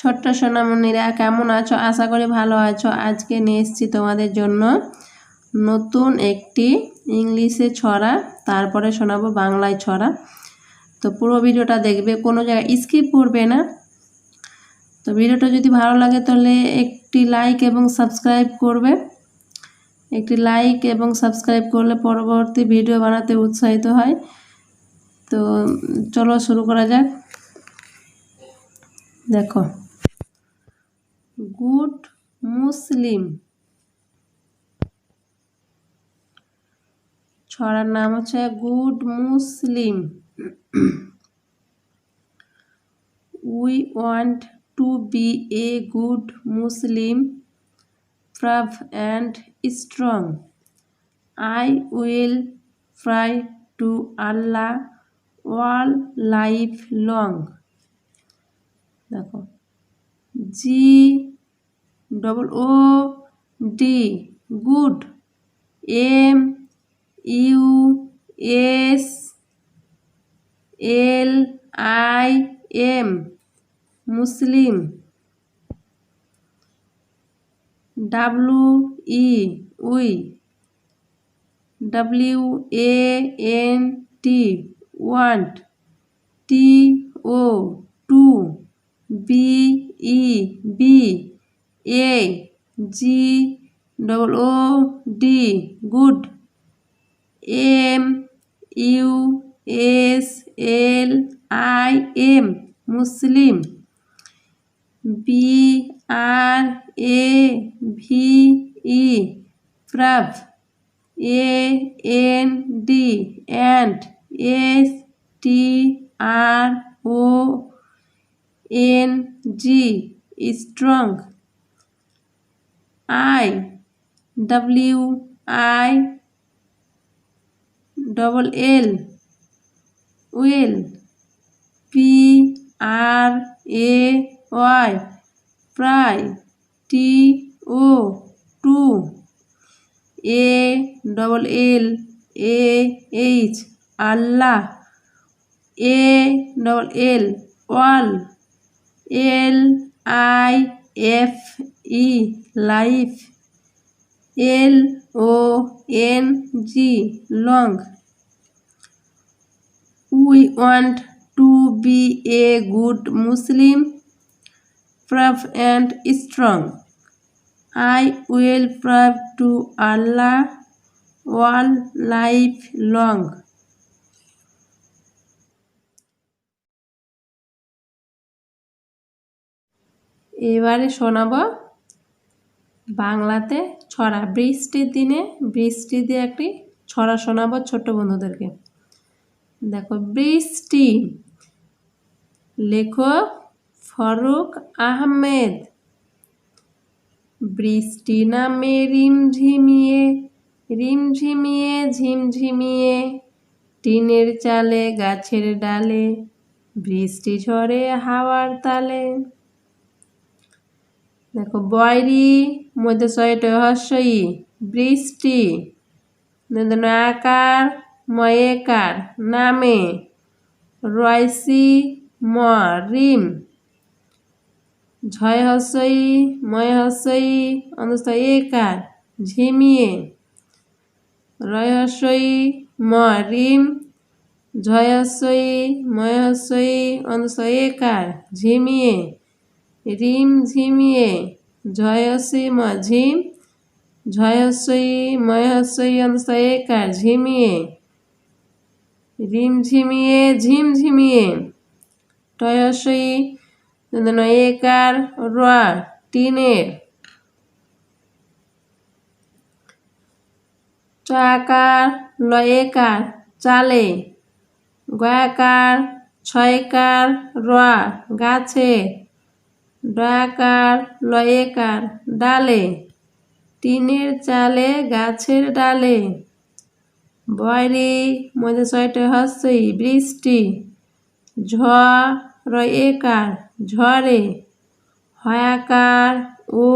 ছোট্ট সোনামণিরা কেমন আছো আশা করি ভালো আছো আজকে নিয়ে এসেছি তোমাদের জন্য নতুন একটি ইংলিশে ছড়া তারপরে শোনাবো বাংলায় ছড়া তো পুরো ভিডিওটা দেখবে কোনো জায়গায় স্কিপ করবে না তো ভিডিওটা যদি ভালো লাগে তাহলে একটি লাইক এবং সাবস্ক্রাইব করবে একটি লাইক এবং সাবস্ক্রাইব করলে পরবর্তী ভিডিও বানাতে উৎসাহিত হয় তো চলো শুরু করা যাক দেখো মুসলিম ছড়ার নাম হচ্ছে good Muslim we want to be a good Muslim brave and strong I will pray to Allah all life long দেখো G double O D good M U S L I M Muslim W E we W A N T want T O to B E be a G double O D good M U S L I M Muslim B R A V E brave A N D and S T R O N G strong I W I double L will P R A Y pray T O to A double L A H Allah A double L all L I F-E, life. L-O-N-G, long. We want to be a good Muslim, brave and strong. I will pray to Allah all life long. এবারে শোনাব বাংলাতে ছড়া বৃষ্টির দিনে বৃষ্টি দিয়ে একটি ছড়া শোনাবো ছোট্ট বন্ধুদেরকে দেখো বৃষ্টি লেখো ফরুক আহমেদ বৃষ্টি নামে রিমঝিমিয়ে রিমঝিমিয়ে ঝিমঝিমিয়ে টিনের চালে গাছের ডালে বৃষ্টি ঝরে হাওয়ার তালে দেখো বয়রি মধ্যে ছয়টা হস্যই বৃষ্টি আকার ময়েকার নামে রয়সি ম রিম ঝয় হস্যই ময় হস্যই অন্তস্থ একার ঝিমিয়ে রয় হস্যই ম রিম ঝয় হস্যই ময় হস্যই অন্তস্থ একার ঝিমিয়ে রিম ঝিমিয়ে ঝয়সি ঝিম ঝয়সই ময়সই অনুসয় কার ঝিমিয়ে রিমঝিমিয়ে ঝিমঝিমিয়ে টয়সই কার রোয়া টিনের চাকার কার চালে গয়াকার ছয়কার রোয়া গাছে ডাকার লয়েকার ডালে টিনের চালে গাছের ডালে বয়রি মধ্যে ছয়টা হচ্ছে বৃষ্টি ঝ রয়েকার ঝরে হয়াকার ও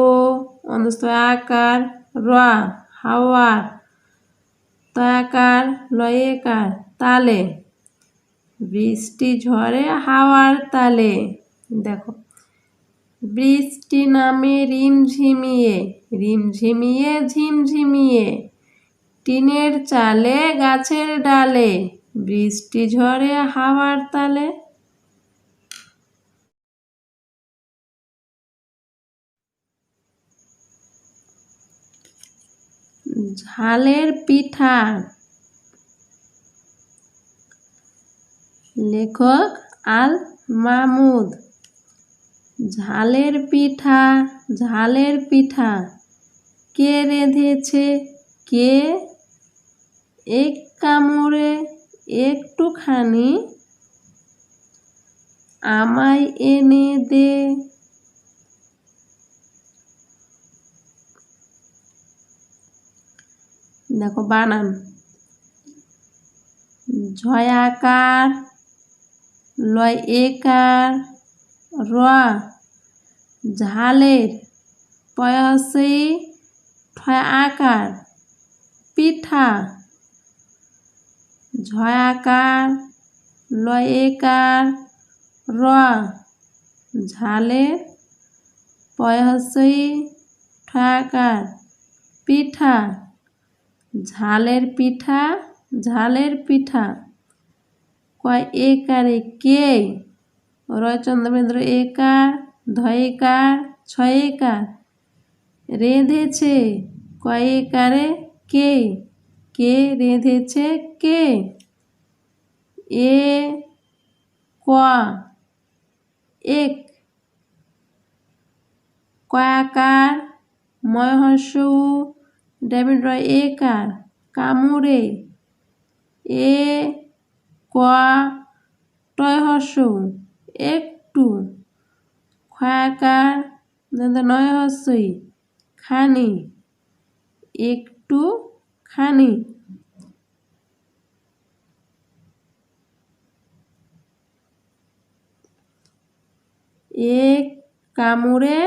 অন্তস্থ আকার র হাওয়ার তয়াকার লয়েকার তালে বৃষ্টি ঝরে হাওয়ার তালে দেখো বৃষ্টি নামে রিমঝিমিয়ে রিমঝিমিয়ে ঝিমঝিমিয়ে টিনের চালে গাছের ডালে বৃষ্টি ঝরে হাওয়ার তালে ঝালের পিঠা লেখক আল মাহমুদ ঝালের পিঠা ঝালের পিঠা কে রেঁধেছে কে এক কামড়ে একটুখানি আমায় এনে দে দেখো বানান ঝয়াকার লয় একার র ঝালের পয়সে ঠয়াকার পিঠা ঝয়াকার লয়েকার র ঝালের পয়সে ঠয়াকার পিঠা ঝালের পিঠা ঝালের পিঠা কয় একারে কে রয়চন্দ্রবেন্দ্র একার ধয়েকার ছয়েকার রেঁধেছে কয়েকারে কে কে রেঁধেছে কে এ ক এক কয়াকার ময়হস্য ডেভিড রয় একার কামড়ে এ ক টয় হস্য একটু খয়াকার নয় হস্যই খানি একটু খানি এক কামড়ে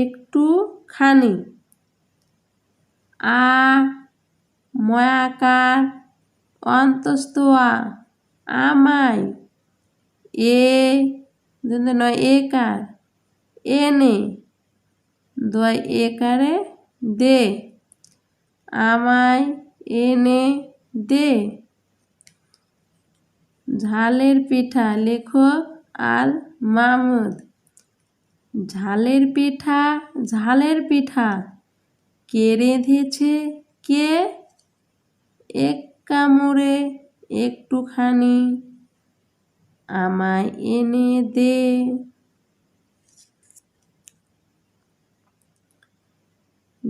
একটু খানি আ ময়াকার অন্তস্তোয়া আমায় এ যদি নয় এ কার এ নে দয় এ কারে দে আমায় এনে দে ঝালের পিঠা লেখক আল মামুদ ঝালের পিঠা ঝালের পিঠা কে রেঁধেছে কে এক কামড়ে একটুখানি আমায় এনে দে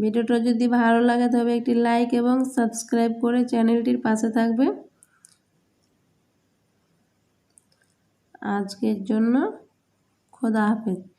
ভিডিওটা যদি ভালো লাগে তবে একটি লাইক এবং সাবস্ক্রাইব করে চ্যানেলটির পাশে থাকবে আজকের জন্য খোদা হাফেজ